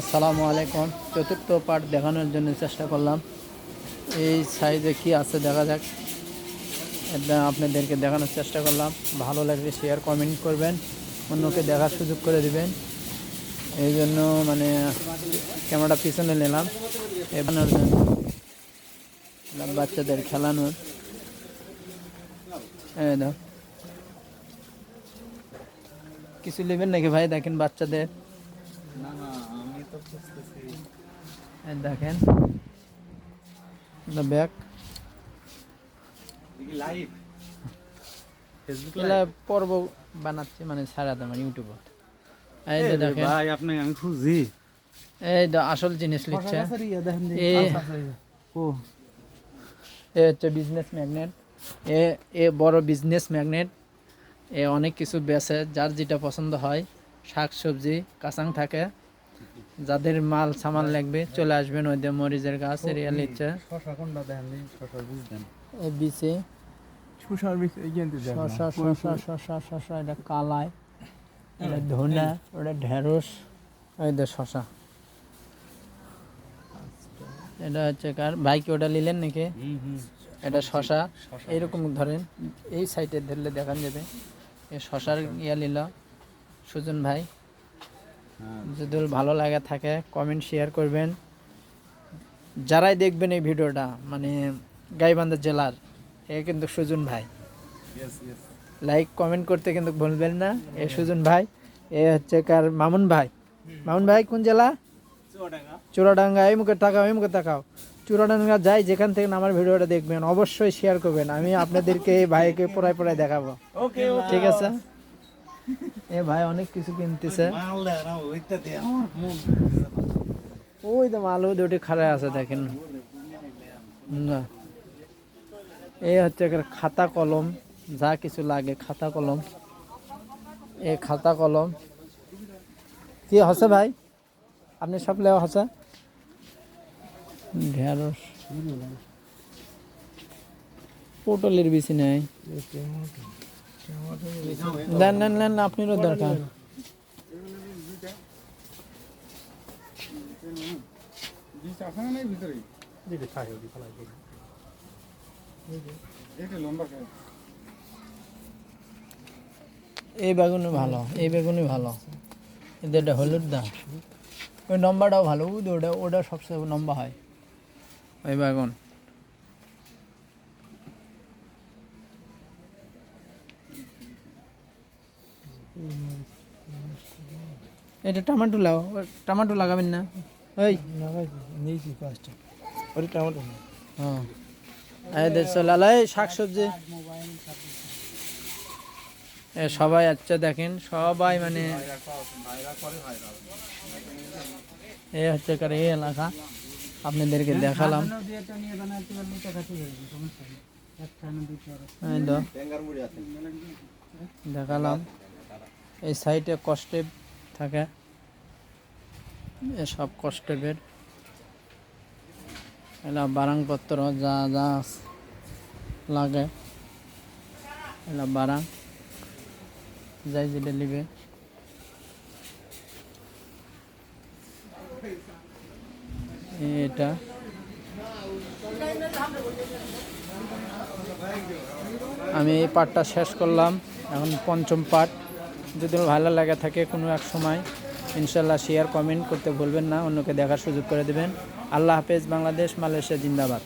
আসসালামু আলাইকুম। চতুর্থ পার্ট দেখানোর জন্য চেষ্টা করলাম। এই সাইজে কি আছে দেখা যাক। এটা আপনাদেরকে দেখানোর চেষ্টা করলাম। ভালো লাগলে শেয়ার কমেন্ট করবেন। অন্যকে দেখার সুযোগ করে দিবেন। এই জন্য মানে ক্যামেরাটা পিছনে নিলাম। জন্য বাচ্চাদের খেলানোর। কিছু নেবেন নাকি ভাই? দেখেন বাচ্চাদের। দেখেন। ব্যাগ লাইভ ফেসবুক পর্ব বানাচ্ছি মানে ছাড়া দেয় মানে ইউটিউবে এই যে দেখেন। ভাই আপনি আমি খুঁজি। এই আসল জিনিস লিখছে। ও। এ হচ্ছে বিজনেস ম্যাগনেট এ এ বড় বিজনেস ম্যাগনেট এ অনেক কিছু বেচে যার যেটা পছন্দ হয়। শাক সবজি কাঁচাং থাকে। যাদের মাল সামান লাগবে চলে আসবেন ওই মরিচের গাছ বীজ দেন। এ বিচে। শশা শশা শশা? শশা এটা কালাই এটা ধনা ওটা ঢেঁড়স যে শশা। এটা হচ্ছে কার? ভাই কি ওটা নিলেন নাকি? এটা শশা। এইরকম ধরেন এই সাইডে ধরলে দেখান যাবে। এই শশার ইয়া নিল। সুজন ভাই। হ্যাঁ। যদি ভালো লাগে থাকে কমেন্ট শেয়ার করবেন। যারাই দেখবেন এই ভিডিওটা মানে গাইবান্ধা জেলার এ কিন্তু সুজন ভাই। লাইক কমেন্ট করতে কিন্তু ভুলবেন না এ সুজন ভাই। এ হচ্ছে কার মামুন ভাই। মামুন ভাই কোন জেলা? চূড়াডাঙ্গা এই মুখে তাকাও এই মুখে তাকাও। চূড়াডাঙ্গা যাই যেখান থেকে আমার ভিডিওটা দেখবেন অবশ্যই শেয়ার করবেন। আমি আপনাদেরকে এই ভাইকে পড়ায় পড়ায় দেখাবো। ঠিক আছে? এ ভাই অনেক কিছু কিনতেছে। মাল ওই তো আলু দুটি খাড়া আছে দেখেন। না। এই হচ্ছে খাতা কলম যা কিছু লাগে খাতা কলম। এ খাতা কলম। কি হসে ভাই? আপনি সব লেওয়া হসে? ঢেঁড়স। পটলের বেশি নেই। দেন দরকার এই ভিতরে দিদি খাই ওদি ফলাই দিই এটা লম্বা খাই এই বেগুনি ভালো। এই বেগুনই ভালো এটা হলুদ দা ওই নম্বরটাও ভালো ওটা ওটা সবচেয়ে লম্বা হয়। ওই বেগুন। এটা টমেটো লাও, টমেটো লাগাবেন না? ওই নিয়েছি কাজটা ওটা টমেটো হ্যাঁ এদের চলালাই শাক সবজি। সবাই আচ্ছা দেখেন, সবাই মানে এ হচ্ছে কার, এই এলাকা। আপনাদেরকে দেখালাম। দেখালাম। এই সাইডে কষ্টে থাকে। এসব কষ্টের এলা বারাংপত্র যা যা লাগে, এলা বারাং। যাই যেটা নিবে এটা। আমি এই পার্টটা শেষ করলাম। এখন পঞ্চম পার্ট যদি ভালো লাগে থাকে কোনো এক সময়, ইনশাল্লাহ শেয়ার কমেন্ট করতে ভুলবেন না, অন্যকে দেখার সুযোগ করে দেবেন। আল্লাহ হাফেজ, বাংলাদেশ, মালয়েশিয়া, জিন্দাবাদ।